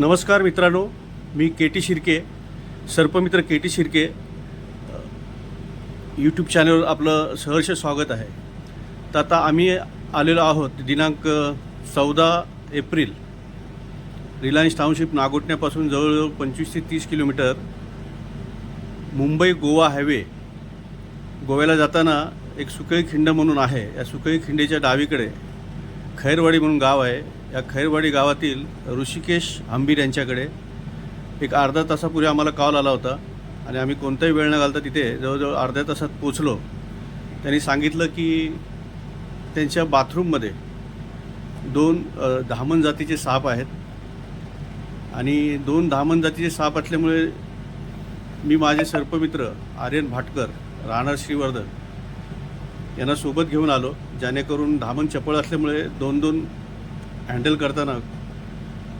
नमस्कार मित्रांनो मी के टी शिर्के सर्पमित्र के टी शिर्के यूट्यूब चॅनलवर आपलं सहर्ष स्वागत आहे. तर आता आम्ही आलेलो आहोत दिनांक चौदा एप्रिल. रिलायन्स टाउनशिप नागोटण्यापासून जवळजवळ पंचवीस ते तीस किलोमीटर मुंबई गोवा हायवे गोव्याला जाताना एक सुकळी खिंड म्हणून आहे. या सुकळी खिंडीच्या डावीकडे खैरवाडी म्हणून गाव आहे. या खैरवाडी गावातील ऋषिकेश आंबीर यांच्याकडे एक अर्धा तासापूर्वी आम्हाला कॉल आला होता आणि आम्ही कोणताही वेळ न घालता तिथे जवळजवळ अर्ध्या तासात पोचलो त्यांनी सांगितलं की त्यांच्या बाथरूममध्ये दोन धामण जातीचे साप आहेत आणि दोन धामण जातीचे साप असल्यामुळे मी माझे सर्पमित्र आर्यन भाटकर राहणार श्रीवर्धन यांना सोबत घेऊन आलो जेणेकरून धामण चपळ असल्यामुळे दोन दोन हँडल करताना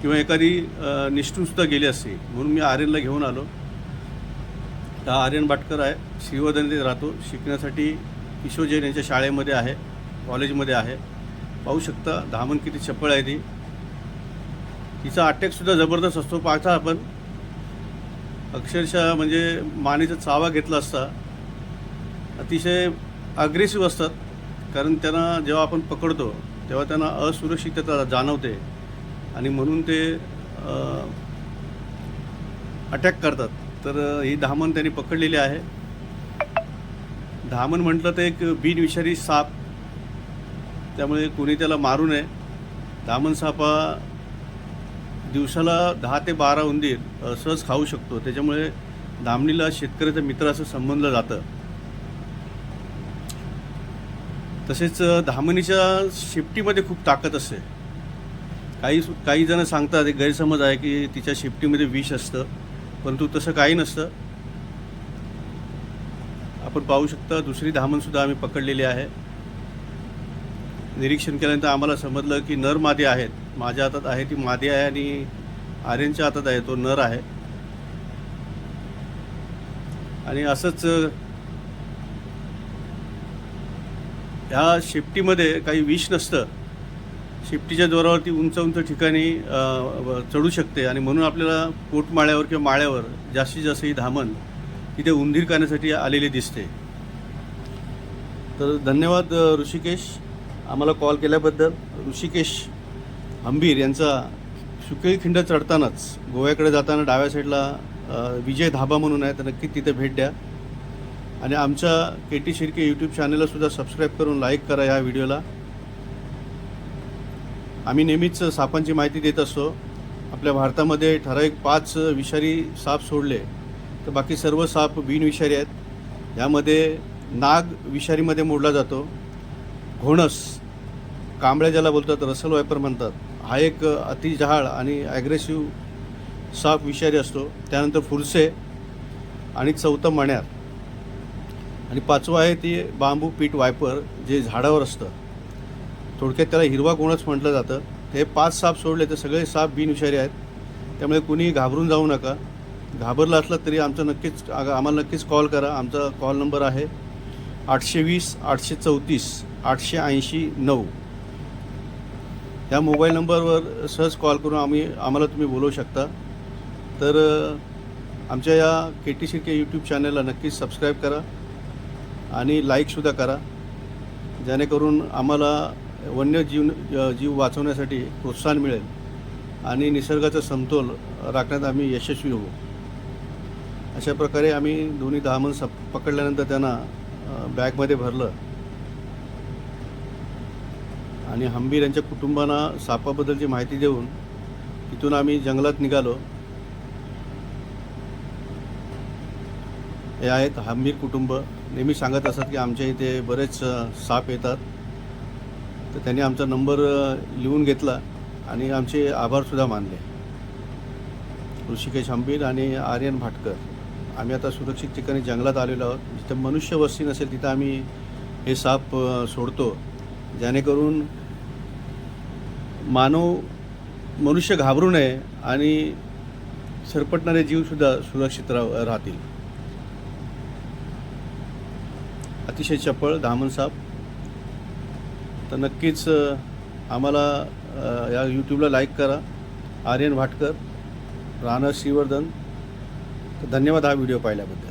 किंवा एखादी अ, निष्ठूनसुद्धा गेली असती म्हणून मी आर्यनला घेऊन आलो. तर आर्यन भाटकर आहे श्रीवर्धन राहतो शिकण्यासाठी किशोर जैन यांच्या शाळेमध्ये आहे कॉलेजमध्ये आहे. पाहू शकता धामण किती चपळ आहे ती. तिचा अटॅकसुद्धा जबरदस्त असतो पाहता आपण. अक्षरशः म्हणजे मानेचा चावा घेतला असता अतिशय अग्रेसिव्ह असतात. कारण त्यांना जेव्हा आपण पकडतो तेव्हा त्यांना असुरक्षितता जाणवते आणि म्हणून ते अटॅक करतात. तर ही धामण त्यांनी पकडलेली आहे. धामण म्हटलं तर एक बिनविषारी साप. त्यामुळे कोणी त्याला मारू नये. धामण साप हा दिवसाला दहा ते बारा उंदीर सहज खाऊ शकतो. त्याच्यामुळे धामणीला शेतकऱ्याचा मित्र असं संबंधलं जातं. तसेच धामणीच्या शेपटीमध्ये खूप ताकद असते. काही काही जण सांगतात एक गैरसमज आहे की तिच्या शेपटीमध्ये विष असतं परंतु तसं काही नसतं. आपण पाहू शकता दुसरी धामणसुद्धा आम्ही पकडलेली आहे. निरीक्षण केल्यानंतर आम्हाला समजलं की नर मादी आहेत. माझ्या हातात आहे ती मादी आहे आणि आर्यनच्या हातात आहे तो नर आहे. आणि असंच ह्या शेपटीमध्ये काही विष नसतं. शेपटीच्या जोरावरती उंच उंच ठिकाणी चढू शकते आणि म्हणून आपल्याला पोटमाळ्यावर किंवा माळ्यावर जास्तीत जास्त ही धामण तिथे उंदीर करण्यासाठी आलेली दिसते. तर धन्यवाद ऋषिकेश. आम्हाला कॉल केल्याबद्दल. ऋषिकेश हंबीर यांचा सुकेळी खिंड चढतानाच गोव्याकडे जाताना डाव्या साईडला विजय धाबा म्हणून आहे तर नक्की तिथे भेट द्या. आणि आमच्या के टी शिर्के यूट्यूब चॅनलसुद्धा सबस्क्राईब करून लाईक करा ह्या व्हिडिओला आम्ही नेहमीच सापांची माहिती देत असतो. आपल्या भारतामध्ये ठराविक पाच विषारी साप सोडले तर बाकी सर्व साप बिनविषारी आहेत. यामध्ये नाग विषारीमध्ये मोडला जातो. घोणस कांबळ्या ज्याला बोलतात रसल वायपर म्हणतात. हा एक अतिजहाळ आणि ॲग्रेसिव्ह साप विषारी असतो. त्यानंतर फुरसे आणि चौथं मण्यार. आणि पाचवं आहे ती बांबू पीठ वायपर जे झाडावर असतं. थोडक्यात त्याला हिरवा कोणच म्हटलं जातं. हे पाच साप सोडले तर सगळे साप बिनविषारी आहेत. त्यामुळे कुणी घाबरून जाऊ नका. घाबरला असला तरी आमचं नक्कीच आम्हाला नक्कीच कॉल करा. आमचा कॉल नंबर आहे आठशे वीस आठशे चौतीस आठशे ऐंशी नऊ. या मोबाईल नंबरवर सहज कॉल करून आम्ही आम्हाला तुम्ही बोलवू शकता. तर आमच्या या K T C K YouTube चॅनलला नक्कीच सबस्क्राईब करा. आणि लाईकसुद्धा करा. जेणेकरून आम्हाला वन्यजीव जीव वाचवण्यासाठी प्रोत्साहन मिळेल आणि निसर्गाचा समतोल राखण्यात आम्ही यशस्वी होऊ. अशा प्रकारे आम्ही दोन्ही दहामन सप पकडल्यानंतर त्यांना बॅगमध्ये भरलं. आणि हंबीर यांच्या कुटुंबांना सापाबद्दलची माहिती देऊन तिथून आम्ही जंगलात निघालो. हे आहेत. हंबीर कुटुंब नेहमी सांगत असतात की आमच्या इथे बरेच साप येतात. तर त्यांनी आमचा नंबर लिहून घेतला आणि आमचे आभारसुद्धा मानले. ऋषिकेश हंबीर आणि आर्यन भाटकर. आम्ही आता सुरक्षित ठिकाणी जंगलात आलेलो आहोत. जिथं मनुष्य वस्ती नसेल तिथं आम्ही हे साप सोडतो. जेणेकरून मानव मनुष्य घाबरू नये आणि सरपटणारे जीवसुद्धा सुरक्षित राह राहतील. अतिशय चपळ दामन साहेब तर नक्कीच आम्हाला या यूट्यूबला लाईक करा. आर्यन भाटकर राणा श्रीवर्धन. तर धन्यवाद हा व्हिडिओ पाहिल्याबद्दल.